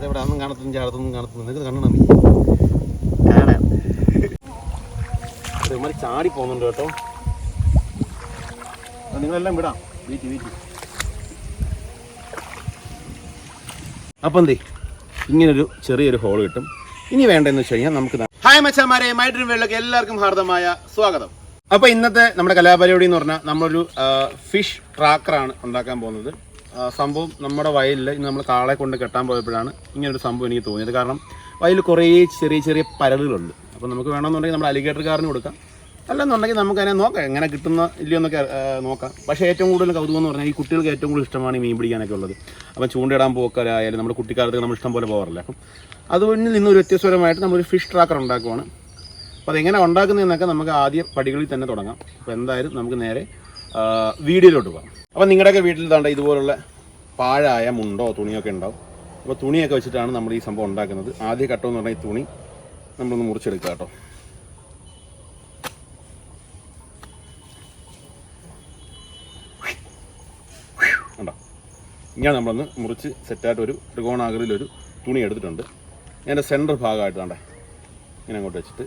അതെവിടെ അന്നും കാണത്തും ചാടത്തൊന്നും കാണത്തൊന്നും നിനക്ക് കണ്ണണം നീ? കാണാം ചാടി പോകുന്നുണ്ട് കേട്ടോ. നിങ്ങളെല്ലാം വിടാം. വീട്ടി വീട്ടി. അപ്പം എന്തേ ഇങ്ങനൊരു ചെറിയൊരു ഹോൾ കിട്ടും. ഇനി വേണ്ടതെന്ന് വെച്ച് കഴിഞ്ഞാൽ നമുക്ക് ഹായ് മച്ചാമാരെ. മൈഡ്രീം വേൾഡിലേക്ക് എല്ലാവർക്കും ഹാർദമായ സ്വാഗതം. അപ്പോൾ ഇന്നത്തെ നമ്മുടെ കലാപരിപാടി എന്ന് പറഞ്ഞാൽ നമ്മളൊരു ഫിഷ് ട്രാക്കറാണ് ഉണ്ടാക്കാൻ പോകുന്നത്. സംഭവം നമ്മുടെ വയലിൽ ഇന്ന് നമ്മൾ കാളെ കൊണ്ട് കെട്ടാൻ പോയപ്പോഴാണ് ഇങ്ങനൊരു സംഭവം എനിക്ക് തോന്നിയത്. കാരണം വയലിൽ കുറേ ചെറിയ ചെറിയ പരലുകളുണ്ട്. അപ്പോൾ നമുക്ക് വേണമെന്നുണ്ടെങ്കിൽ നമ്മൾ അലിഗേറ്റർ കാറിന് കൊടുക്കാം. അല്ലെന്നുണ്ടെങ്കിൽ നമുക്ക് അതിനെ നോക്കാം എങ്ങനെ കിട്ടുന്ന ഇല്ലയോന്നൊക്കെ നോക്കാം. പക്ഷേ ഏറ്റവും കൂടുതൽ കൗതുകം എന്ന് പറഞ്ഞാൽ ഈ കുട്ടികൾക്ക് ഏറ്റവും കൂടുതൽ ഇഷ്ടമാണ് ഈ മീൻ പിടിക്കാനൊക്കെ ഉള്ളത്. അപ്പം ചൂണ്ടയിടാൻ പോക്കലായാലും നമ്മുടെ കുട്ടിക്കാലത്ത് നമ്മൾ ഇഷ്ടം പോലെ പോകാറില്ല. അപ്പം അതുകൊണ്ട് നിന്നൊരു വ്യത്യസ്തപരമായിട്ട് നമ്മളൊരു ഫിഷ് ട്രാക്കർ ഉണ്ടാക്കുവാണ്. അപ്പോൾ അതെങ്ങനെ ഉണ്ടാക്കുന്നതെന്നൊക്കെ നമുക്ക് ആദ്യ പടികളിൽ തന്നെ തുടങ്ങാം. അപ്പോൾ എന്തായാലും നമുക്ക് നേരെ വീഡിയോയിലോട്ട് പോകാം. അപ്പോൾ നിങ്ങളുടെയൊക്കെ വീട്ടിൽ താണ്ട ഇതുപോലുള്ള പാഴായ മുണ്ടോ തുണിയൊക്കെ ഉണ്ടാവും. അപ്പോൾ തുണിയൊക്കെ വെച്ചിട്ടാണ് നമ്മൾ ഈ സംഭവം ഉണ്ടാക്കുന്നത്. ആദ്യ ഘട്ടം എന്ന് പറഞ്ഞാൽ ഈ തുണി നമ്മളൊന്ന് മുറിച്ചെടുക്കുക കേട്ടോ. ഇങ്ങനെ നമ്മളൊന്ന് മുറിച്ച് സെറ്റായിട്ട് ഒരു ത്രികോണാകൃതിയിലൊരു തുണി എടുത്തിട്ടുണ്ട്. എന്റെ സെന്റർ ഭാഗമായിട്ട് കണ്ടേ ഇങ്ങനെ അങ്ങോട്ട് വെച്ചിട്ട്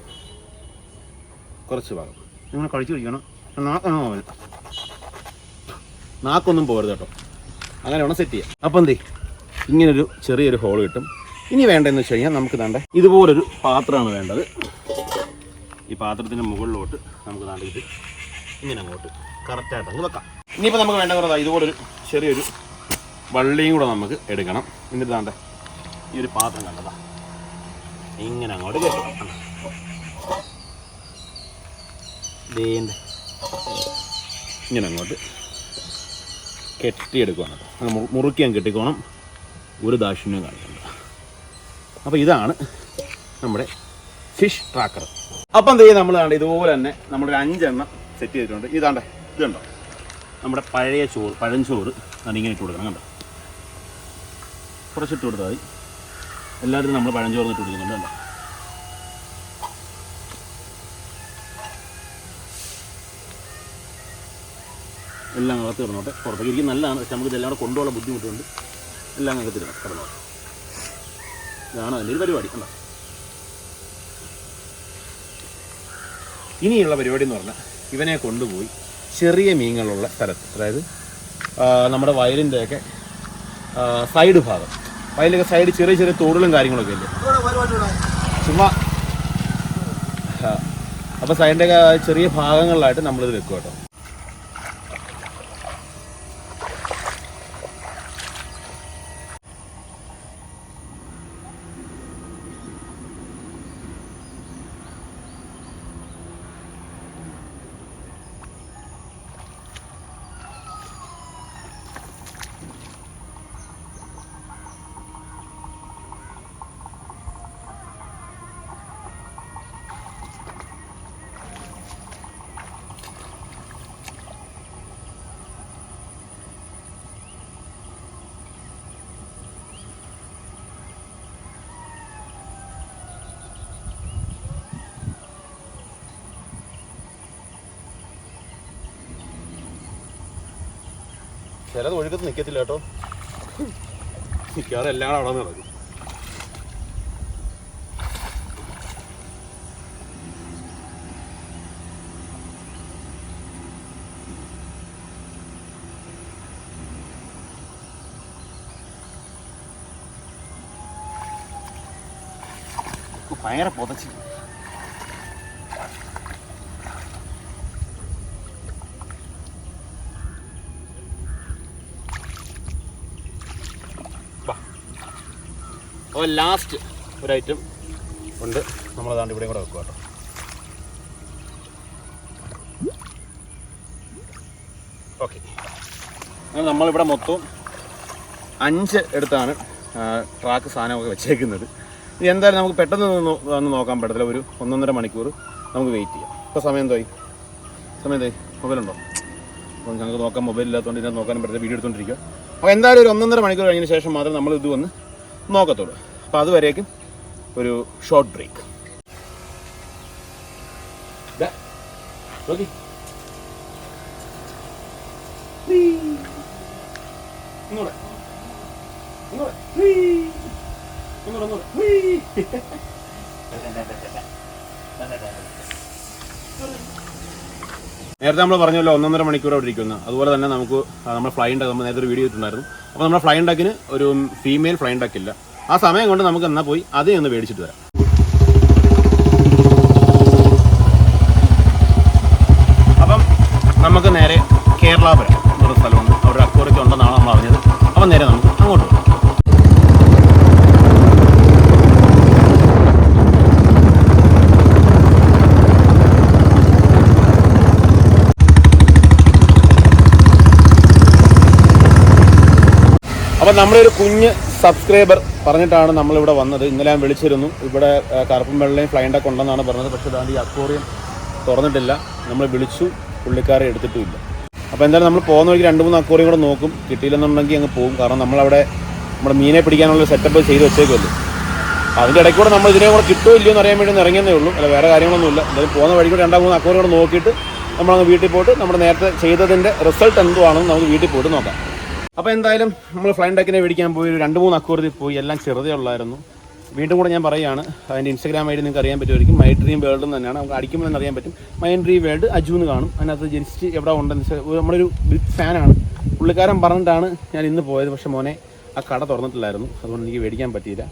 കുറച്ച് ഭാഗം. ഇങ്ങനെ കഴിച്ചു കഴിക്കണം പോകരുത് നാക്കൊന്നും പോകരുത് കേട്ടോ. അങ്ങനെ വേണം സെറ്റ് ചെയ്യാം അപ്പം എന്തേ ഇങ്ങനൊരു ചെറിയൊരു ഹോൾ കിട്ടും. ഇനി വേണ്ടതെന്ന് വെച്ച് കഴിഞ്ഞാൽ നമുക്ക് വേണ്ട ഇതുപോലൊരു പാത്രമാണ് വേണ്ടത്. ഈ പാത്രത്തിന്റെ മുകളിലോട്ട് നമുക്ക് താണ്ടെ ഇത് ഇങ്ങനെ അങ്ങോട്ട് കറക്റ്റായിട്ട് അങ്ങ് വെക്കാം. ഇനിയിപ്പോൾ നമുക്ക് വേണ്ട കുറേ ഇതുപോലൊരു ചെറിയൊരു വള്ളിയും കൂടെ നമുക്ക് എടുക്കണം. എന്നിട്ട് താണ്ടെ ഈ ഒരു പാത്രം കണ്ടതാ. ഇങ്ങനെ അങ്ങോട്ട് കയറ്റണം ഇങ്ങനെ അങ്ങോട്ട് കേട്ടോ മു- മുറുക്കി അങ്ങ് കെട്ടിക്കോണം. ഒരു ദാക്ഷിണ്യം കാണിക്കണ്ട. അപ്പോൾ ഇതാണ് നമ്മുടെ ഫിഷ് ട്രാക്കർ. അപ്പം എന്ത് ചെയ്യും നമ്മൾ കണ്ട് ഇതുപോലെ തന്നെ നമ്മളൊരു അഞ്ചെണ്ണം സെറ്റ് ചെയ്തിട്ടുണ്ട്. ഇതാണ്ട് ഇതുണ്ടോ? നമ്മുടെ പഴയ ചോറ് പഴഞ്ചോറ് അതിങ്ങനെ ഇട്ട് കൊടുക്കണം. കണ്ടോ? കുറച്ചിട്ട് കൊടുത്താൽ മതി. എല്ലാത്തിനും നമ്മൾ പഴഞ്ചോറ് ഇട്ട് കൊടുക്കുന്നുണ്ട്. കണ്ടോ? എല്ലാം അകത്ത് കിടന്നോട്ടെ. പുറത്തേക്ക് ഇരിക്കും നല്ലതാണ്. പക്ഷെ നമുക്ക് ഇതെല്ലാം കൂടെ കൊണ്ടുപോകാൻ ബുദ്ധിമുട്ടുണ്ട്. എല്ലാം അകത്ത് ഇടണം കിടന്നോട്ടെ ഇതാണ് അതിന്റെ ഒരു പരിപാടി. കണ്ടോ? ഇനിയുള്ള പരിപാടി എന്ന് പറഞ്ഞാൽ ഇവനെ കൊണ്ടുപോയി ചെറിയ മീനുകളുള്ള സ്ഥലത്ത് അതായത് നമ്മുടെ വയലിന്റെയൊക്കെ സൈഡ് ഭാഗം. വയലിലൊക്കെ സൈഡ് ചെറിയ ചെറിയ തോടുകളും കാര്യങ്ങളൊക്കെ ഇല്ലേ? ചുമ്മാ അപ്പോൾ സൈഡിന്റെ ചെറിയ ഭാഗങ്ങളിലായിട്ട് നമ്മളിത് വെക്കും കേട്ടോ ചിലത് ഒഴുക്കത്ത് നിൽക്കത്തില്ല കേട്ടോ. മിക്കവാറും എല്ലാം അവിടെ നടക്കും. ഭയങ്കര പുതച്ച് അപ്പോൾ ലാസ്റ്റ് ഒരു ഐറ്റം ഉണ്ട്. നമ്മൾ നമ്മളതാണ്ട് ഇവിടെയും കൂടെ വെക്കുക കേട്ടോ. ഓക്കെ നമ്മളിവിടെ മൊത്തം അഞ്ച് എടുത്താണ് ട്രാക്ക് സാധനമൊക്കെ വെച്ചേക്കുന്നത്. ഇനി എന്തായാലും നമുക്ക് പെട്ടെന്ന് ഒന്ന് നോക്കാൻ പറ്റത്തില്ല. ഒരു ഒന്നൊന്നര മണിക്കൂർ നമുക്ക് വെയിറ്റ് ചെയ്യാം. ഇപ്പോൾ സമയം എന്തായി? സമയം എന്തായി? മൊബൈലുണ്ടോ അപ്പോൾ ഞങ്ങൾക്ക് നോക്കാൻ മൊബൈൽ ഇല്ലാത്തതുകൊണ്ട് ഇതിനകത്ത് നോക്കാനും പറ്റില്ല വീഡിയോ എടുത്തുകൊണ്ടിരിക്കുക അപ്പോൾ എന്തായാലും ഒരു ഒന്നൊന്നര മണിക്കൂർ കഴിഞ്ഞതിന് ശേഷം മാത്രം നമ്മൾ ഇത് വന്ന് നോക്കത്തുള്ളൂ. അപ്പോൾ അതുവരേക്കും ഒരു ഷോർട്ട് ബ്രേക്ക് നോക്കി. ഇങ്ങോട്ട് ഇങ്ങോട്ട് ഒന്നൂടെ, ഒന്നൂടെ. നേരത്തെ നമ്മൾ പറഞ്ഞല്ലോ ഒന്നൊന്നര മണിക്കൂർ അവിടെ ഇരിക്കുന്നു അതുപോലെ തന്നെ നമുക്ക് നമ്മൾ ഫ്ലൈ ഡക്ക് നമ്മൾ നേരത്തെ ഒരു വീഡിയോ ഇട്ടിട്ടുണ്ടായിരുന്നു. അപ്പോൾ നമ്മുടെ ഫ്ലൈ ഡക്കിന് ഒരു ഫീമെയിൽ ഫ്ലൈ ഡക്ക് ഇല്ല. ആ സമയം കൊണ്ട് നമുക്ക് എന്നാൽ പോയി അതേ ഒന്ന് മേടിച്ചിട്ട് വരാം. അപ്പം നമുക്ക് നേരെ കേരളാപുരം എന്നൊരു സ്ഥലമുണ്ട്. അവിടെ അക്വറിറ്റി ഉണ്ടെന്നാണ് നമ്മൾ അറിഞ്ഞത്. അപ്പം നേരെ നമുക്ക് അങ്ങോട്ട് പോകാം അപ്പം നമ്മുടെ ഒരു കുഞ്ഞ് സബ്സ്ക്രൈബർ പറഞ്ഞിട്ടാണ് നമ്മളിവിടെ വന്നത്. ഇന്നലെ ഞാൻ വിളിച്ചിരുന്നു. ഇവിടെ കറുപ്പും വെള്ളയും ഫ്ലൈൻഡൊക്കെ ഉണ്ടെന്നാണ് പറഞ്ഞത്. പക്ഷേ അതാണ്ട് ഈ അക്വോറിയം തുറന്നിട്ടില്ല. നമ്മൾ വിളിച്ചു. പുള്ളിക്കാരെ എടുത്തിട്ടുമില്ല. അപ്പോൾ എന്തായാലും നമ്മൾ പോകുന്ന വഴിക്ക് രണ്ട് മൂന്ന് അക്വോറിയം കൂടെ നോക്കും. കിട്ടിയില്ലെന്നുണ്ടെങ്കിൽ അങ്ങ് പോകും. കാരണം നമ്മളവിടെ നമ്മുടെ മീനെ പിടിക്കാനുള്ള സെറ്റപ്പ് ചെയ്ത് വെച്ചേക്കുമല്ലോ അതിന്റെ ഇടയ്ക്ക് കൂടെ നമ്മൾ ഇതിനെ കൂടെ കിട്ടുമോ ഇല്ലയോ എന്ന് അറിയാൻ വേണ്ടി ഒന്ന് ഇറങ്ങിയെന്നേ ഉള്ളൂ. അല്ല വേറെ കാര്യങ്ങളൊന്നുമില്ല. എന്തായാലും പോകുന്ന വഴി കൂടെ രണ്ടാം മൂന്ന് അക്വോറിയം കൂടെ നോക്കിയിട്ട് നമ്മളങ്ങ് വീട്ടിൽ പോയിട്ട് നമ്മുടെ നേരത്തെ ചെയ്തതിന്റെ റിസൾട്ട് എന്തുവാണെന്ന് നമുക്ക് വീട്ടിൽ പോയിട്ട് നോക്കാം. അപ്പോൾ എന്തായാലും നമ്മൾ ഫ്ലൈൻ ഡക്കിനെ മേടിക്കാൻ പോയി ഒരു രണ്ട് മൂന്ന് അക്വറിൽ പോയി എല്ലാം ചെറുതേ ഉള്ളായിരുന്നു. വീണ്ടും കൂടെ ഞാൻ പറയുകയാണ് അതിന്റെ ഇൻസ്റ്റാഗ്രാം ഐഡി നിങ്ങൾക്ക് അറിയാൻ പറ്റുമായിരിക്കും മൈ ഡ്രീം വേൾഡ് എന്ന് തന്നെയാണ്. നമുക്ക് അടിക്കുമ്പോൾ തന്നെ അറിയാൻ പറ്റും. മൈ ഡ്രീം വേൾഡ് അജു എന്ന് കാണും. അതിനകത്ത് ജനിച്ച് എവിടെ ഉണ്ടെന്ന് വെച്ചാൽ നമ്മുടെ ഒരു ബിഗ് ഫാനാണ് പുള്ളിക്കാരൻ പറഞ്ഞിട്ടാണ് ഞാൻ ഇന്ന് പോയത്. പക്ഷെ മോനെ ആ കട തുറന്നിട്ടില്ലായിരുന്നു. അതുകൊണ്ട് എനിക്ക് മേടിക്കാൻ പറ്റിയില്ല.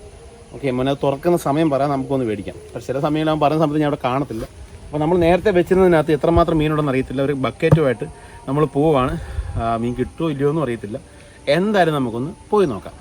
ഓക്കെ മോനെ തുറക്കുന്ന സമയം പറയാം നമുക്കൊന്ന് മേടിക്കാം. പക്ഷെ ചില സമയങ്ങളിൽ അവൻ പറയുന്ന സമയത്ത് ഞാൻ അവിടെ കാണത്തില്ല. അപ്പോൾ നമ്മൾ നേരത്തെ വെച്ചിരുന്നതിനകത്ത് എത്രമാത്രം മീനുണ്ടെന്ന് അറിയത്തില്ല. ഒരു ബക്കറ്റുമായിട്ട് നമ്മൾ പോവാണ്. മീൻ കിട്ടുമോ ഇല്ലയോ എന്നും അറിയത്തില്ല. എന്തായാലും നമുക്കൊന്ന് പോയി നോക്കാം.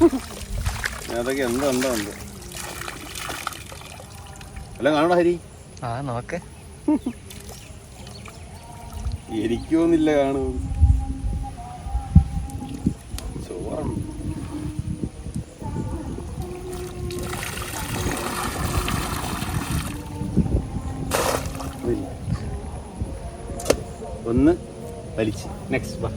അതൊക്കെ എന്താ എന്താ ഉണ്ട്. എല്ലാം കാണണോ ഹരി? ആ നോക്ക്. എനിക്കൊന്നില്ല കാണൂ. ചോറാണ്. ഒന്ന് വലിച്ച്. നെക്സ്റ്റ് വാ.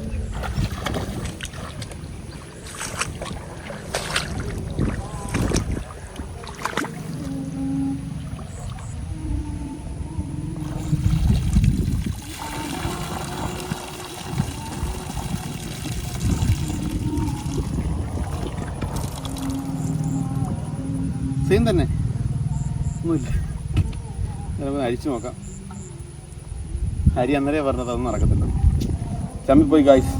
സെയിം തന്നെ. ഒന്നുമില്ല. ചിലപ്പോൾ അഴിച്ചു നോക്കാം. ഹരി അന്നേരം പറഞ്ഞത് അതൊന്നും നടക്കത്തില്ല. ചമ്മി പോയി ഗായ്സ്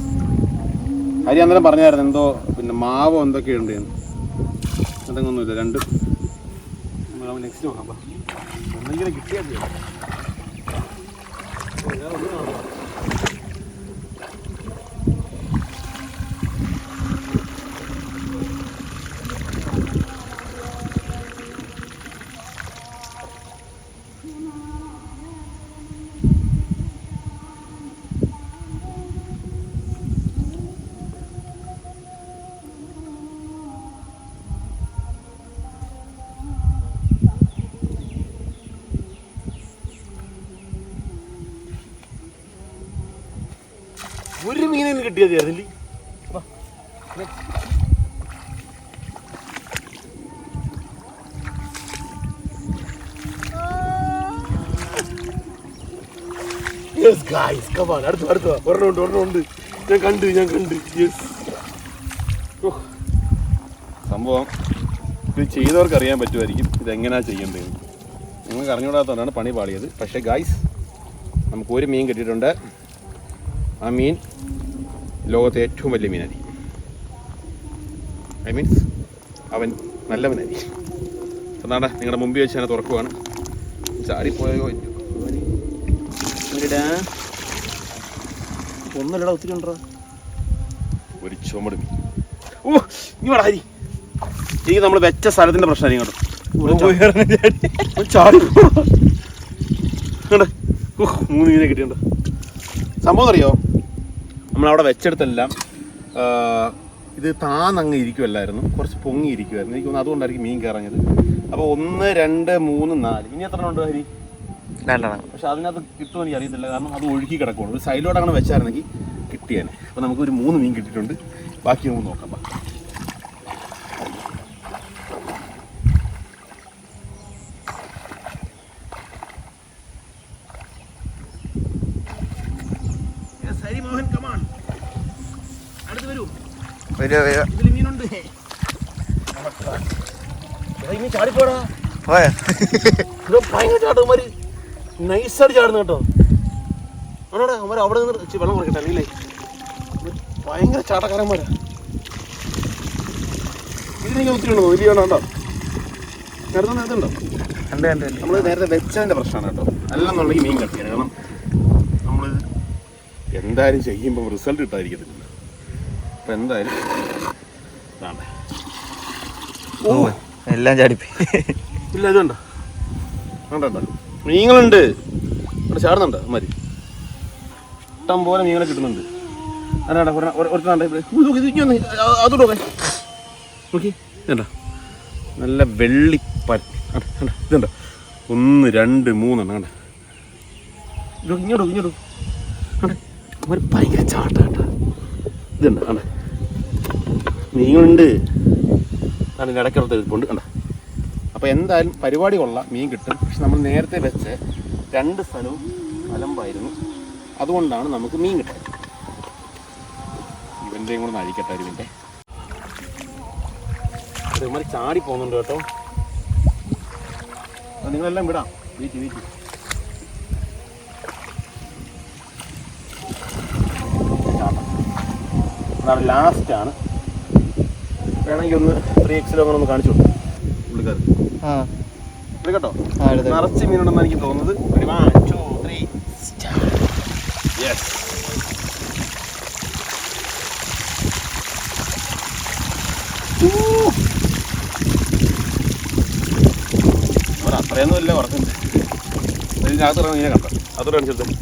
ഹരി അന്നേരം പറഞ്ഞായിരുന്നു എന്തോ പിന്നെ മാവോ എന്തൊക്കെയുണ്ട് എന്ന് അതങ്ങൊന്നുമില്ല രണ്ട്. നെക്സ്റ്റ് നോക്കാം. എന്തെങ്കിലും കിട്ടിയാൽ ഗായ്സ് കമാൻ ഞാൻ ഞാൻ യെസ് സംഭവം ഇത് ചെയ്തവർക്ക് അറിയാൻ പറ്റുമായിരിക്കും ഇതെങ്ങനെയാ ചെയ്യേണ്ടത്. നിങ്ങൾക്ക് അറിഞ്ഞുകൂടാത്തതുകൊണ്ടാണ് പണി പാളിയത്. പക്ഷേ ഗായ്സ് നമുക്ക് ഒരു മീൻ കിട്ടിയിട്ടുണ്ട്. ആ മീൻ ലോകത്തെ ഏറ്റവും വലിയ മീനായിരിക്കും ഐ മീൻസ് അവൻ നല്ലവനായിരിക്കും എന്നാണ് നിങ്ങളുടെ മുമ്പിൽ വെച്ച് ഞാൻ തുറക്കുവാണ് ചാടിപ്പോയോ ഒന്നല്ലടാ ഒത്തിരി ഉണ്ടോ ഒരു ചുമട് മീൻ. ഓ ഇങ്ങോട്ട് ഹരി. ഈ നമ്മൾ വെച്ച സ്ഥലത്തിന്റെ പ്രശ്നം ഇങ്ങോട്ട്. ചാടി. മൂന്ന് മീനെ കിട്ടിയുണ്ടോ സംഭവം അറിയോ? നമ്മളവിടെ വെച്ചെടുത്തെല്ലാം ഇത് താന്നങ്ങ് ഇരിക്കുമല്ലായിരുന്നു കുറച്ച് പൊങ്ങി ഇരിക്കുമായിരുന്നു എനിക്ക് തോന്നുന്നു അതുകൊണ്ടായിരിക്കും മീൻ കയറഞ്ഞത്. അപ്പോൾ ഒന്ന് രണ്ട് മൂന്ന് നാല്. ഇനി എത്ര ഉണ്ട് ഹരി? രണ്ടെണ്ണം. പക്ഷെ അതിനകത്ത് കിട്ടുമോ എനിക്ക് അറിയത്തില്ല. കാരണം അത് ഒഴുകി കിടക്കുള്ളൂ ഒരു സൈഡിലോട്ട് അങ്ങനെ വെച്ചായിരുന്നെങ്കിൽ കിട്ടിയേനെ. അപ്പോൾ നമുക്ക് ഒരു മൂന്ന് മീൻ കിട്ടിയിട്ടുണ്ട്. ബാക്കി നമുക്ക് നോക്കാം ബാ. Yes, Hari Mohan come on. അടുത്ത് വരൂ വരൂ വരൂ ഇതിൽ മീനുണ്ട് എടാ, ഈ മീൻ ചാടിപ്പോടാ പോയോ. നൈസായിട്ട് ചാടുന്നു കേട്ടോ. അവിടെ നിന്ന് വെള്ളം കുറയ്ക്കട്ടെ അല്ലേ? ഭയങ്കര ചാട്ടക്കാരന്മാരാ. ഇതിനെനിക്ക് ഒത്തിരി ഉണ്ടോ? വലിയ ഉണ്ടോ? നേരത്തെ നേരത്തുണ്ടോ ഉണ്ട്? ഉണ്ട് ഉണ്ട്. നമ്മൾ നേരത്തെ വെച്ചതിന്റെ പ്രശ്നമാണ് കേട്ടോ. അല്ലെന്നുണ്ടെങ്കിൽ മീൻ കട്ടിയാണ് കാരണം നമ്മൾ എന്തായാലും ചെയ്യുമ്പോൾ റിസൾട്ട് കിട്ടാതിരിക്കത്തില്ല അപ്പം എന്തായാലും ഇതാണ്. ഓ. എല്ലാം ചാടിപ്പോയി ഇല്ല ഇതുണ്ടോ ഇവിടെ ചാടുന്നുണ്ടോ? അമ്മാര് ഇഷ്ടം പോലെ മീനുകളെ കിട്ടുന്നുണ്ട്. അതോട്ട് നോക്കി ഇതുണ്ടോ? നല്ല വെള്ളി ഇതുണ്ട്? ഒന്ന് രണ്ട് മൂന്നെണ്ണം കണ്ട? ഇങ്ങോട്ടോ ഇങ്ങോട്ടോ ഭയങ്കര ചാട്ട കേട്ടാ. ഇതുണ്ട് കണ്ട? മീനുണ്ട്. അതിന്റെ ഇടയ്ക്കുള്ള ഇരിപ്പുണ്ട് കണ്ട അപ്പോൾ എന്തായാലും പരിപാടി കൊള്ളാം മീൻ കിട്ടും. പക്ഷെ നമ്മൾ നേരത്തെ വെച്ച് രണ്ട് സ്ഥലവും അലമ്പായിരുന്നു. അതുകൊണ്ടാണ് നമുക്ക് മീൻ കിട്ടുന്നത് ഇവന്റെയും കൂടെ നഴിക്കട്ടെ ഇവന്റെ ഇവന്മാർ ചാടി പോകുന്നുണ്ട് കേട്ടോ. നിങ്ങളെല്ലാം വിടാം. വീട്ടി വീട്ടി. അതാണ് ലാസ്റ്റാണ് വേണമെങ്കിൽ ഒന്ന് ത്രീ എക്സിലോ അങ്ങനെ ഒന്ന് കാണിച്ചു കൊടുക്കും. പുള്ളിക്കാർ ആ. കേട്ടോ നിറച്ച് മീനുണ്ടെന്ന് എനിക്ക് തോന്നുന്നത്. ഒരു വൺ ടു ത്രീ യെസ് അത്രയൊന്നും ഇല്ല പറഞ്ഞത് ഇതിനകത്ത് മീനെ കണ്ടോ? അതോടെ കാണിച്ചെടുത്ത്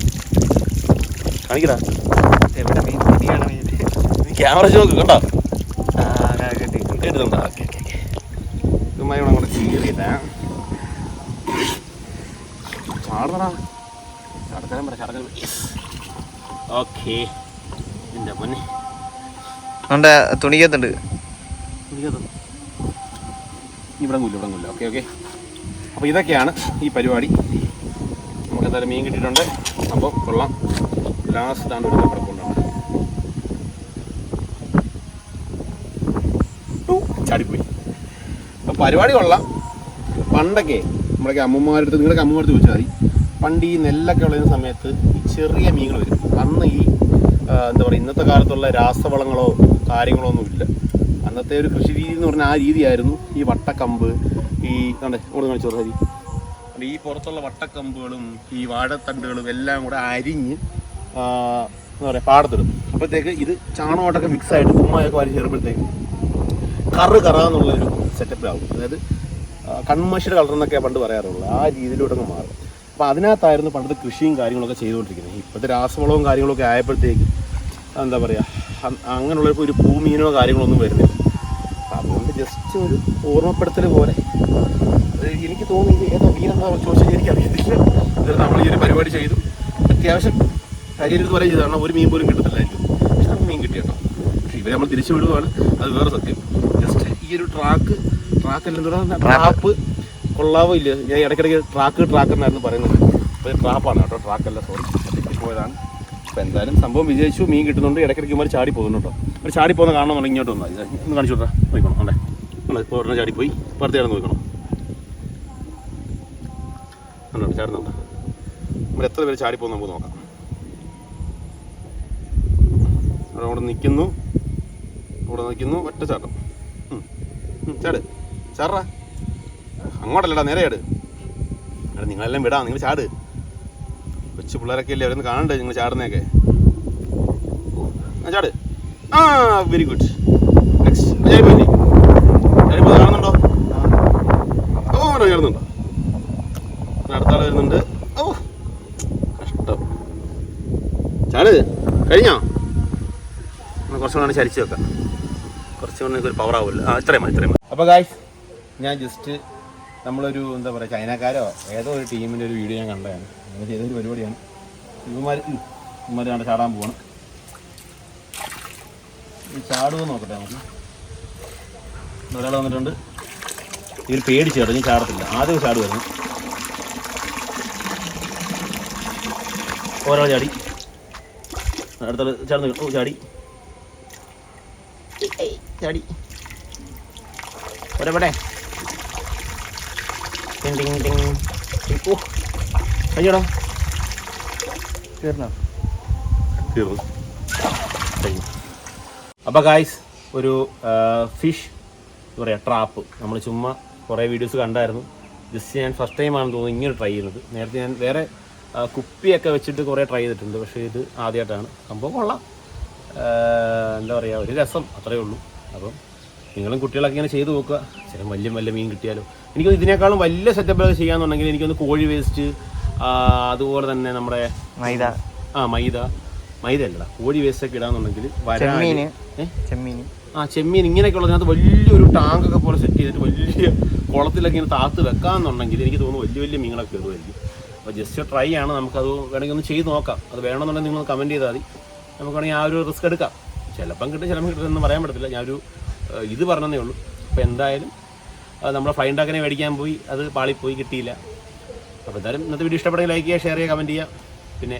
കാണിക്കടാ. എവിടെ മീൻ? ക്യാമറ നോക്ക് കേട്ടോ അപ്പൊ അങ്ങനെ കിട്ടി എടുത്തുണ്ടോ ഓക്കെ ഓക്കെ ഓക്കെ. ഇതുമായി ഇവിടെ അങ്ങോട്ട് ചീറിയില്ല ചാടണടാ. ചടക്കാൻ പറ ചടക്കാൻ ഓക്കെ. എന്റെ പൊന്നെ. ഉണ്ട് തുണിക്കത്തുണ്ട് ഇരിക്കത്തും. ഇവിടെ കൊല്ല ഇവിടെ കൊല്ല ഓക്കെ ഓക്കെ. അപ്പോൾ ഇതൊക്കെയാണ് ഈ പരിപാടി. നമുക്ക് എന്തായാലും മീൻ കിട്ടിയിട്ടുണ്ട്. അപ്പോൾ കൊള്ളാം. ലാസ്റ്റ് ആണ് ഒരു ചാടിപ്പോയി. അപ്പം പരിപാടി കൊള്ളാം. പണ്ടൊക്കെ നമ്മുടെ അമ്മമാരടുത്ത് നിങ്ങളൊക്കെ അമ്മമാരടുത്ത് ചോദിച്ചാൽ മതി. പണ്ട് ഈ നെല്ലൊക്കെ വിളയുന്ന സമയത്ത് ചെറിയ മീനുകൾ വരും. അന്ന് ഈ എന്താ പറയുക ഇന്നത്തെ കാലത്തുള്ള രാസവളങ്ങളോ കാര്യങ്ങളോ ഒന്നും ഇല്ല. അന്നത്തെ ഒരു കൃഷി രീതി എന്ന് പറഞ്ഞാൽ ആ രീതിയായിരുന്നു. ഈ വട്ടക്കമ്പ് ഈ കണ്ടേ ഇവിടെ കാണിച്ചു ഹരി ഈ പുറത്തുള്ള വട്ടക്കമ്പുകളും ഈ വാഴത്തണ്ടുകളും എല്ലാം കൂടെ അരിഞ്ഞ് എന്താ പറയുക പാടത്തിടും. അപ്പോഴത്തേക്ക് ഇത് ചാണകമായിട്ടൊക്കെ മിക്സ് ആയിട്ട് ഉമ്മയൊക്കെ വാരി കറ് കറ എന്നുള്ളൊരു സെറ്റപ്പിലാവും അതായത് ആ, കൺമഷിയുടെ കളർ എന്നൊക്കെ പണ്ട് പറയാറുള്ളത് ആ രീതിയിലൂടെ അങ്ങ് മാറും. അപ്പോൾ അതിനകത്തായിരുന്നു പണ്ടത്തെ കൃഷിയും കാര്യങ്ങളൊക്കെ ചെയ്തുകൊണ്ടിരിക്കുന്നത്. ഇപ്പോഴത്തെ രാസവളവും കാര്യങ്ങളൊക്കെ ആയപ്പോഴത്തേക്ക് എന്താ പറയുക അങ്ങനെയുള്ള ഒരു ഭൂമിയിനോ കാര്യങ്ങളൊന്നും വരുന്നില്ല. അതുകൊണ്ട് ജസ്റ്റ് ഒരു ഓർമ്മപ്പെടുത്തൽ പോലെ. എനിക്ക് തോന്നി ഏതോ എന്താ ചോദിച്ചാൽ എനിക്ക് അറിയത്തില്ല നമ്മൾ ഈ ഒരു പരിപാടി ചെയ്തു. അത്യാവശ്യം കാര്യം പോലെ ചെയ്തതാണ്. ഒരു മീൻ പോലും കിട്ടത്തില്ലായിരിക്കും പക്ഷെ നമുക്ക് മീൻ കിട്ടി. പക്ഷേ ഇവരെ നമ്മൾ തിരിച്ചു വിടുവാണ്. അത് വേറെ സത്യം. ഒരു ട്രാക്ക് ട്രാക്ക് അല്ല ട്രാപ്പ് കൊള്ളാവോ ഇല്ല ഞാൻ ഇടയ്ക്കിടയ്ക്ക് ട്രാക്ക് ട്രാക്ക് എന്നായിരുന്നു പറയുന്നത്. അപ്പോൾ ട്രാപ്പാണ് കേട്ടോ ട്രാക്കല്ല സോറി പോയതാണ് അപ്പോൾ എന്തായാലും സംഭവം വിജയിച്ചു മീൻ കിട്ടുന്നുണ്ട്. ഇടയ്ക്കിടയ്ക്ക് ഇമാർ ചാടി പോകുന്നുണ്ട് കേട്ടോ. ഒരു ചാടി പോകുന്ന കാണണമെന്നുണ്ടെങ്കിൽ ഇങ്ങോട്ട് വന്നാൽ ഇന്ന് ഒന്ന് കാണിച്ചു വിട്ടാ നോക്കണം അല്ലേ അല്ലേ ഇപ്പോൾ ഒരെണ്ണം ചാടിപ്പോയി. പുറത്ത് ചേർന്ന് നോക്കണം. ഉണ്ടോ ചാടുന്നുണ്ട്. നമ്മൾ എത്ര പേര് ചാടി പോകുന്ന നമുക്ക് നോക്കാം. അവിടെ നിൽക്കുന്നു. അവിടെ നിൽക്കുന്നു ഒറ്റ ചാട്ടം. ചാട്. ചാടാ അങ്ങോട്ടല്ലടാ നേരെ ചാട്. അവിടെ നിങ്ങളെല്ലാം വിടാം നിങ്ങൾ ചാട്. കൊച്ചു പിള്ളേരൊക്കെ അല്ലേ അവരൊന്ന് കാണണ്ടേ നിങ്ങൾ ചാടുന്നേക്കെ ആ ചാട്. ആ വെരി ഗുഡ് നെക്സ്റ്റ് ചാടി പോയി പോയി കാണുന്നുണ്ടോ? ഓ അവിടെ കയറുന്നുണ്ടോ അടുത്ത ആൾ വരുന്നുണ്ട്. ഓ കഷ്ടം. ചാട് കഴിഞ്ഞോ? കുറച്ചുകൂടെ ചരിച്ചു വെക്കാം. ഒരു പവർ ആവില്ല ഇത്രയും മതി ഇത്രയും മതി. അപ്പോൾ ഞാൻ ജസ്റ്റ് നമ്മളൊരു എന്താ പറയുക ചൈനക്കാരോ ഏതോ ഒരു ടീമിന്റെ ഒരു വീഡിയോ ഞാൻ കണ്ടതാണ്. അങ്ങനെ ചെയ്തൊരു പരിപാടിയാണ്. ഇവന്മാർ ഇവന്മാർ കണ്ട് ചാടാൻ പോവാണ്. ഈ ചാടുമോ നോക്കട്ടെ നമുക്ക്. ഒരാൾ വന്നിട്ടുണ്ട്. ഇതിൽ പേടിച്ച് കേട്ടോ ഞാൻ ചാടത്തില്ല. ആദ്യം ചാടുമായിരുന്നു ഒരാൾ ചാടി. അടുത്ത ചാടുന്നു. ചാടി. ചാടി. ഒരവിടെ ടിങ് ടിങ് ടിങ്. ഓ തീർന്നോ? തീർന്നു. അപ്പോൾ ഗായ്സ് ഒരു ഫിഷ് എന്താ പറയുക ട്രാപ്പ് നമ്മൾ ചുമ്മാ കുറേ വീഡിയോസ് കണ്ടായിരുന്നു. ജസ്റ്റ് ഞാൻ ഫസ്റ്റ് ടൈമാണെന്ന് തോന്നുന്നു ഇങ്ങനെ ട്രൈ ചെയ്യുന്നത്. നേരത്തെ ഞാൻ വേറെ കുപ്പിയൊക്കെ വെച്ചിട്ട് കുറേ ട്രൈ ചെയ്തിട്ടുണ്ട്. പക്ഷേ ഇത് ആദ്യമായിട്ടാണ് സംഭവം കൊള്ളാം. എന്താ പറയുക ഒരു രസം. അത്രയേ ഉള്ളൂ. അപ്പം നിങ്ങളും കുട്ടികളൊക്കെ ഇങ്ങനെ ചെയ്തു നോക്കുക. ചില വലിയ വലിയ മീൻ കിട്ടിയാലോ. എനിക്ക് ഇതിനേക്കാളും വലിയ സെറ്റപ്പ് ചെയ്യാന്നുണ്ടെങ്കിൽ എനിക്കൊന്ന് കോഴി വേസ്റ്റ് അതുപോലെ തന്നെ നമ്മുടെ മൈദ. ആ മൈദ. മൈദ അല്ലടാ കോഴി വേസ്റ്റ് ഒക്കെ ഇടാന്നുണ്ടെങ്കിൽ ആ ചെമ്മീൻ ഇങ്ങനെയൊക്കെ ഉള്ളതിനകത്ത് വലിയൊരു ടാങ്ക് ഒക്കെ പോലെ സെറ്റ് ചെയ്തിട്ട് വലിയ കുളത്തിലൊക്കെ ഇങ്ങനെ താത്ത് വെക്കാന്നുണ്ടെങ്കിൽ എനിക്ക് തോന്നുന്നു വലിയ വലിയ മീനുകളൊക്കെ ഇടുമായിരിക്കും. അപ്പോൾ ജസ്റ്റ് ട്രൈ ആണ്. നമുക്കത് വേണമെങ്കിൽ ഒന്ന് ചെയ്ത് നോക്കാം. അത് വേണമെന്നുണ്ടെങ്കിൽ നിങ്ങൾ കമന്റ് ചെയ്താൽ മതി. നമുക്ക് വേണമെങ്കിൽ ആ ഒരു റിസ്ക് എടുക്കാം. ചിലപ്പം കിട്ടും ചിലപ്പം കിട്ടുമെന്ന് പറയാൻ പറ്റത്തില്ല. ഞാനൊരു ഇത് പറഞ്ഞതേ ഉള്ളൂ. അപ്പോൾ എന്തായാലും നമ്മൾ ഫൈൻ ഉണ്ടാക്കനെ മേടിക്കാൻ പോയി അത് പാളിപ്പോയി കിട്ടിയില്ല. അപ്പോൾ എന്തായാലും ഇന്നത്തെ വീഡിയോ ഇഷ്ടപ്പെട്ടെങ്കിൽ ലൈക്ക് ചെയ്യുക ഷെയർ ചെയ്യുക കമന്റ് ചെയ്യുക. പിന്നെ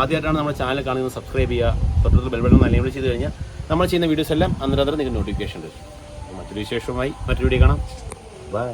ആദ്യമായിട്ടാണ് നമ്മുടെ ചാനൽ കാണുന്നത് സബ്സ്ക്രൈബ് ചെയ്യുക. തൊട്ടടുത്ത് ബെൽബട്ടൺ നല്ല ചെയ്ത് കഴിഞ്ഞാൽ നമ്മൾ ചെയ്യുന്ന വീഡിയോസ് എല്ലാം അന്നേരം നിങ്ങൾക്ക് നോട്ടിഫിക്കേഷൻ വരും. മറ്റൊരു വിശേഷവുമായി മറ്റൊരു വീഡിയോ കാണാം. ബൈ